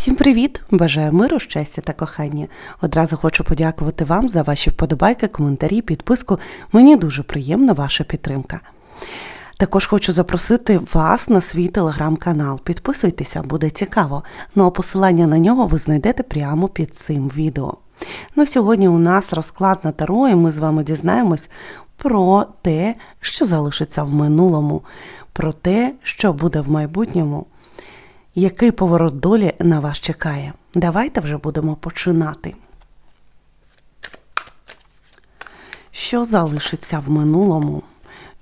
Всім привіт! Бажаю миру, щастя та кохання. Одразу хочу подякувати вам за ваші вподобайки, коментарі, підписку. Мені дуже приємна ваша підтримка. Також хочу запросити вас на свій телеграм-канал. Підписуйтеся, буде цікаво. Ну а посилання на нього ви знайдете прямо під цим відео. Ну, сьогодні у нас розклад на таро, і ми з вами дізнаємось про те, що залишиться в минулому, про те, що буде в майбутньому. Який поворот долі на вас чекає? Давайте вже будемо починати. Що залишиться в минулому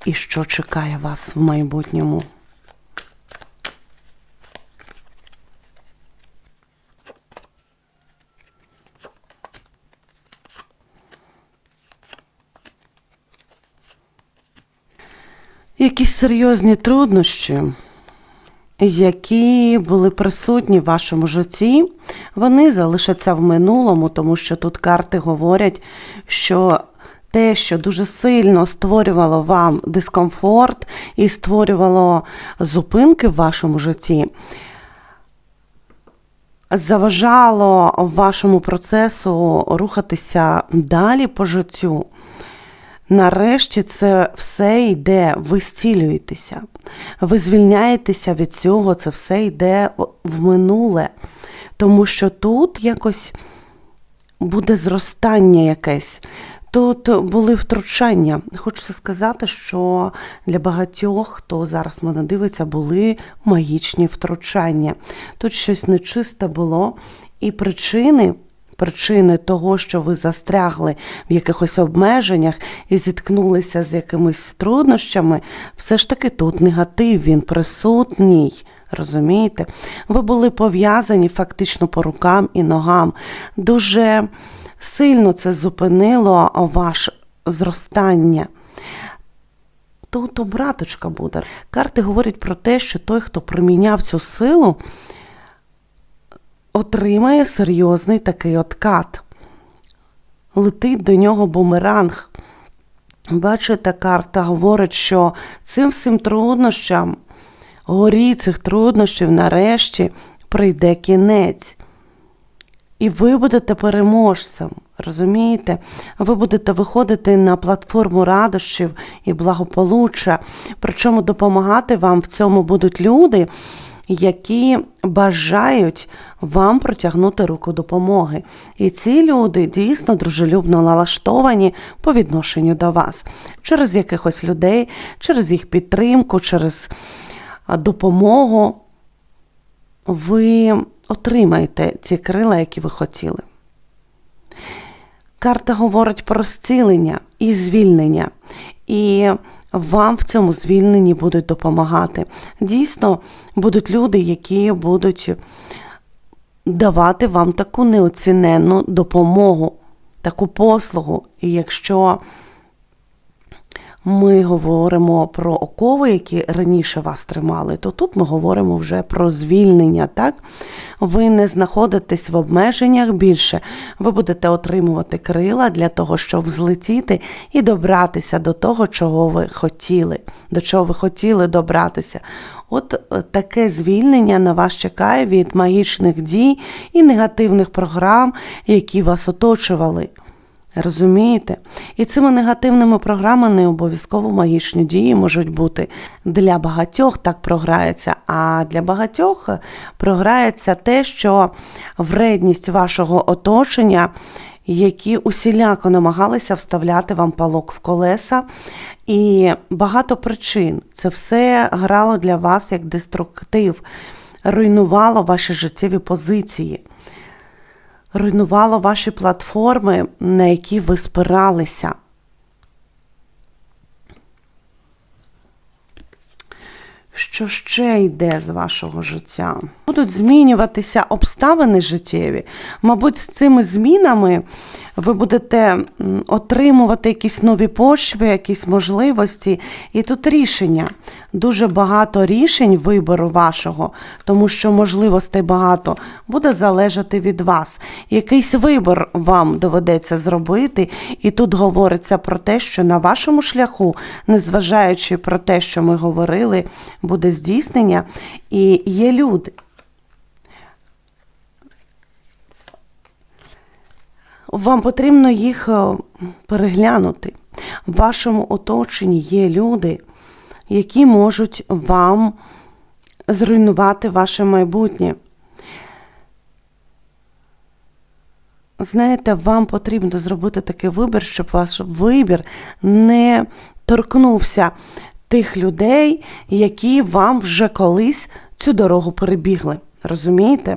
і що чекає вас в майбутньому? Якісь серйозні труднощі які були присутні в вашому житті, вони залишаться в минулому, тому що тут карти говорять, що те, що дуже сильно створювало вам дискомфорт і створювало зупинки в вашому житті, заважало вашому процесу рухатися далі по життю. Нарешті це все йде, ви зцілюєтеся, ви звільняєтеся від цього, це все йде в минуле. Тому що тут якось буде зростання якесь. Тут були втручання. Хочу сказати, що для багатьох, хто зараз мене дивиться, були магічні втручання. Тут щось нечисте було, і причини причини того, що ви застрягли в якихось обмеженнях і зіткнулися з якимись труднощами, все ж таки тут негатив, він присутній. Розумієте? Ви були пов'язані фактично по рукам і ногам. Дуже сильно це зупинило ваше зростання. Тут обраточка буде. Карти говорять про те, що той, хто приміняв цю силу, отримає серйозний такий откат. Летить до нього бумеранг. Бачите, карта говорить, що цим всім труднощам, горі цих труднощів нарешті прийде кінець. І ви будете переможцем, розумієте? Ви будете виходити на платформу радощів і благополуччя. Причому допомагати вам в цьому будуть люди, які бажають вам протягнути руку допомоги. І ці люди дійсно дружелюбно налаштовані по відношенню до вас, через якихось людей, через їх підтримку, через допомогу. Ви отримаєте ці крила, які ви хотіли. Карта говорить про зцілення і звільнення. І вам в цьому звільненні будуть допомагати. Дійсно, будуть люди, які будуть давати вам таку неоціненну допомогу, таку послугу. І якщо ми говоримо про окови, які раніше вас тримали, то тут ми говоримо вже про звільнення. так? Ви не знаходитесь в обмеженнях більше, ви будете отримувати крила для того, щоб взлетіти і добратися до того, чого ви хотіли, до чого ви хотіли добратися. От е, таке звільнення на вас чекає від магічних дій і негативних програм, які вас оточували. Розумієте? І цими негативними програмами не обов'язково магічні дії можуть бути. Для багатьох так програється, а для багатьох програється те, що вредність вашого оточення, які усіляко намагалися вставляти вам палок в колеса. І багато причин. Це все грало для вас як деструктив, руйнувало ваші життєві позиції руйнувало ваші платформи, на які ви спиралися. Що ще йде з вашого життя? Будуть змінюватися обставини життєві. Мабуть, з цими змінами ви будете отримувати якісь нові почви, якісь можливості. І тут рішення. Дуже багато рішень вибору вашого, тому що можливостей багато буде залежати від вас. Якийсь вибор вам доведеться зробити, і тут говориться про те, що на вашому шляху, незважаючи про те, що ми говорили, буде здійснення, і є люди Вам потрібно їх е, переглянути. В вашому оточенні є люди, які можуть вам зруйнувати ваше майбутнє. Знаєте, вам потрібно зробити такий вибір, щоб ваш вибір не торкнувся тих людей, які вам вже колись цю дорогу перебігли. Розумієте?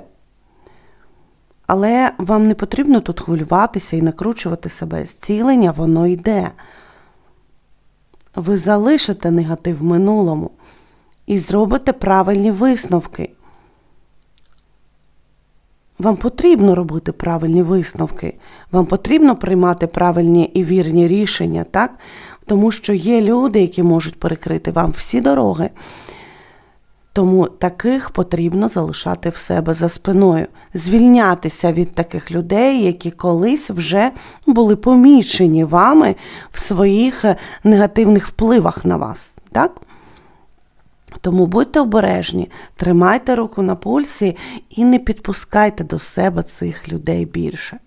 Але вам не потрібно тут хвилюватися і накручувати себе. Зцілення воно йде. Ви залишите негатив в минулому і зробите правильні висновки. Вам потрібно робити правильні висновки, вам потрібно приймати правильні і вірні рішення, так? Тому що є люди, які можуть перекрити вам всі дороги. Тому таких потрібно залишати в себе за спиною, звільнятися від таких людей, які колись вже були помічені вами в своїх е, негативних впливах на вас. Так? Тому будьте обережні, тримайте руку на пульсі і не підпускайте до себе цих людей більше.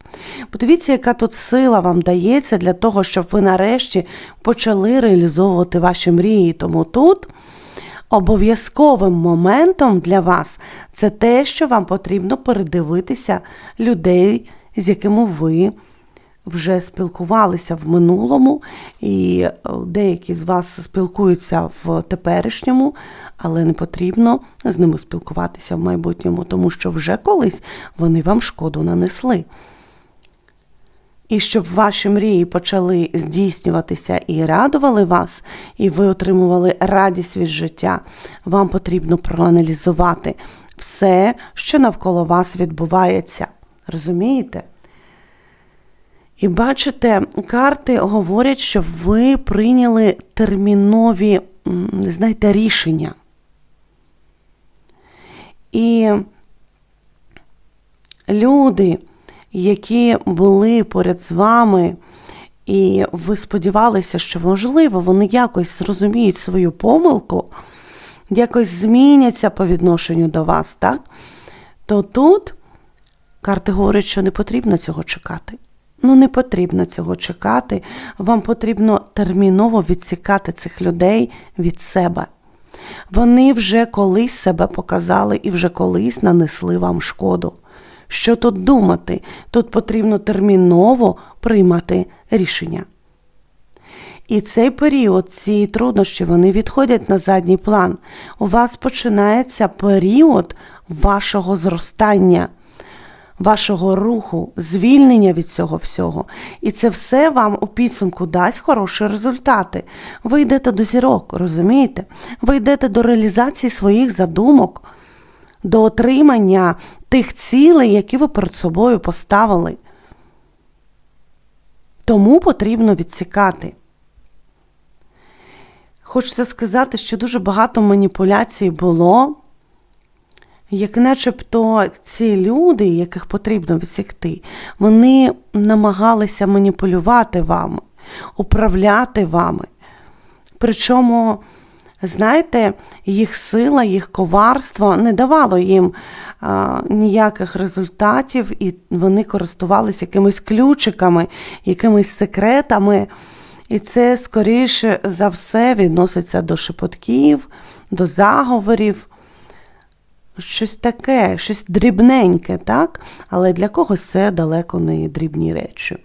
Подивіться, яка тут сила вам дається для того, щоб ви нарешті почали реалізовувати ваші мрії. Тому тут обов'язковим моментом для вас це те, що вам потрібно передивитися людей, з якими ви вже спілкувалися в минулому, і е, деякі з вас спілкуються в теперішньому, але не потрібно з ними спілкуватися в майбутньому, тому що вже колись вони вам шкоду нанесли. І щоб ваші мрії почали здійснюватися і радували вас, і ви отримували радість від життя, вам потрібно проаналізувати все, що навколо вас відбувається. Розумієте? І бачите, карти говорять, щоб ви прийняли термінові, знаєте, рішення. І люди, які були поряд з вами, і ви сподівалися, що, можливо, вони якось зрозуміють свою помилку, якось зміняться по відношенню до вас, так? То тут карти говорять, що не потрібно цього чекати. Ну, не потрібно цього чекати. Вам потрібно терміново відсікати цих людей від себе. Вони вже колись себе показали і вже колись нанесли вам шкоду. Що тут думати? Тут потрібно терміново приймати рішення. І цей період, ці труднощі, вони відходять на задній план. У вас починається період вашого зростання вашого руху, звільнення від цього всього. І це все вам у підсумку дасть хороші результати. Ви йдете до зірок, розумієте? Ви йдете до реалізації своїх задумок, до отримання тих цілей, які ви перед собою поставили. Тому потрібно відсікати. Хочеться сказати, що дуже багато маніпуляцій було як начебто ці люди, яких потрібно відсікти, вони намагалися маніпулювати вами, управляти вами. Причому, знаєте, їх сила, їх коварство не давало їм а, ніяких результатів, і вони користувалися якимись ключиками, якимись секретами. І це, скоріше за все, відноситься до шепотків, до заговорів щось таке, щось дрібненьке, так? Але для когось це далеко не дрібні речі.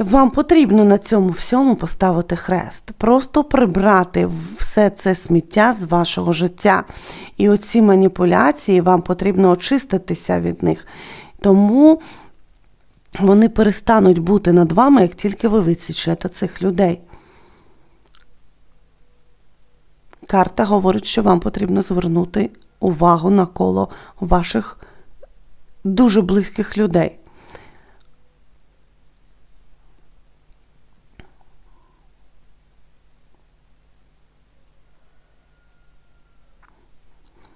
Вам потрібно на цьому всьому поставити хрест, просто прибрати все це сміття з вашого життя. І оці маніпуляції вам потрібно очиститися від них. Тому вони перестануть бути над вами, як тільки ви відсічете цих людей. Карта говорить, що вам потрібно звернути увагу на коло ваших дуже близьких людей.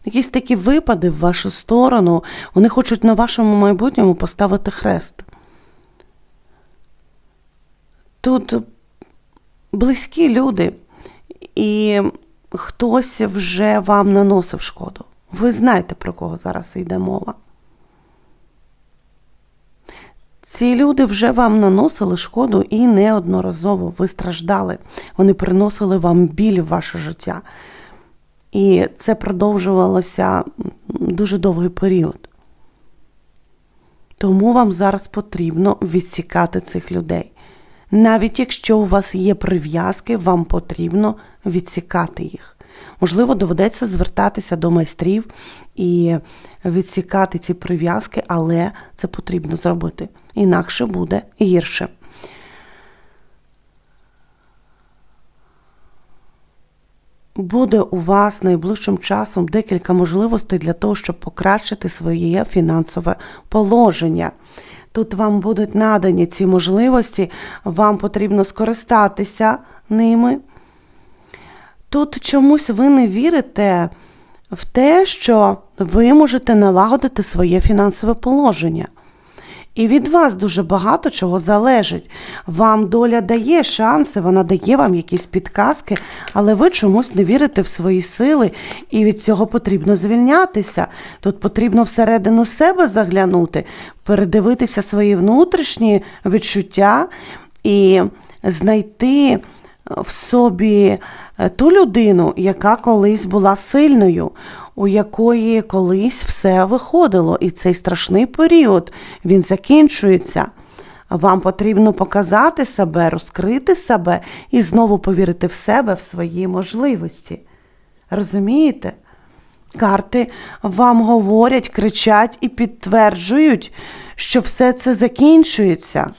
Якісь такі випади в вашу сторону, вони хочуть на вашому майбутньому поставити хрест. Тут близькі люди, і хтось вже вам наносив шкоду. Ви знаєте, про кого зараз йде мова. Ці люди вже вам наносили шкоду і неодноразово ви страждали. Вони приносили вам біль в ваше життя. І це продовжувалося дуже довгий період. Тому вам зараз потрібно відсікати цих людей. Навіть якщо у вас є прив'язки, вам потрібно відсікати їх. Можливо, доведеться звертатися до майстрів і відсікати ці прив'язки, але це потрібно зробити. Інакше буде гірше. Буде у вас найближчим часом декілька можливостей для того, щоб покращити своє фінансове положення. Тут вам будуть надані ці можливості, вам потрібно скористатися ними. Тут чомусь ви не вірите в те, що ви можете налагодити своє фінансове положення. І від вас дуже багато чого залежить. Вам доля дає шанси, вона дає вам якісь підказки, але ви чомусь не вірите в свої сили, і від цього потрібно звільнятися. Тут потрібно всередину себе заглянути, передивитися свої внутрішні відчуття і знайти в собі е, ту людину, яка колись була сильною, у якої колись все виходило, і цей страшний період він закінчується. Вам потрібно показати себе, розкрити себе і знову повірити в себе, в свої можливості. Розумієте? Карти вам говорять, кричать і підтверджують, що все це закінчується.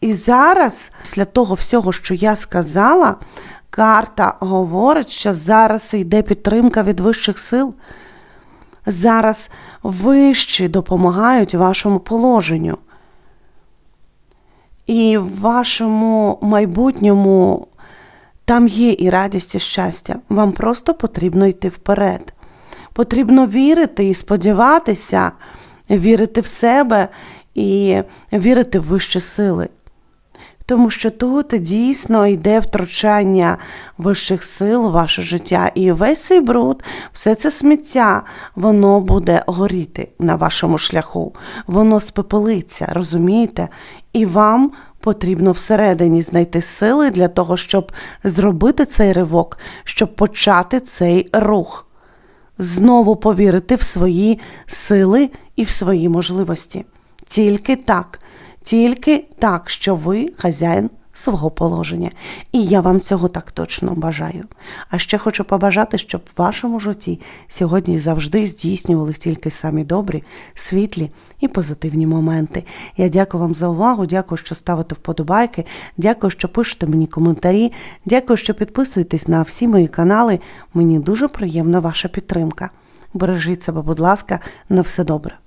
І зараз, після того всього, що я сказала, карта говорить, що зараз йде підтримка від вищих сил. Зараз вищі допомагають вашому положенню. І в вашому майбутньому там є і радість, і щастя. Вам просто потрібно йти вперед. Потрібно вірити і сподіватися, вірити в себе і вірити в вищі сили. Тому що тут дійсно йде втручання вищих сил в ваше життя. І весь цей бруд, все це сміття, воно буде горіти на вашому шляху. Воно спепелиться, розумієте? І вам потрібно всередині знайти сили для того, щоб зробити цей ривок, щоб почати цей рух. Знову повірити в свої сили і в свої можливості. Тільки так, тільки так, що ви хазяїн свого положення. І я вам цього так точно бажаю. А ще хочу побажати, щоб в вашому житті сьогодні завжди здійснювалися тільки самі добрі, світлі і позитивні моменти. Я дякую вам за увагу, дякую, що ставите вподобайки, дякую, що пишете мені коментарі, дякую, що підписуєтесь на всі мої канали. Мені дуже приємна ваша підтримка. Бережіть себе, будь ласка, на все добре.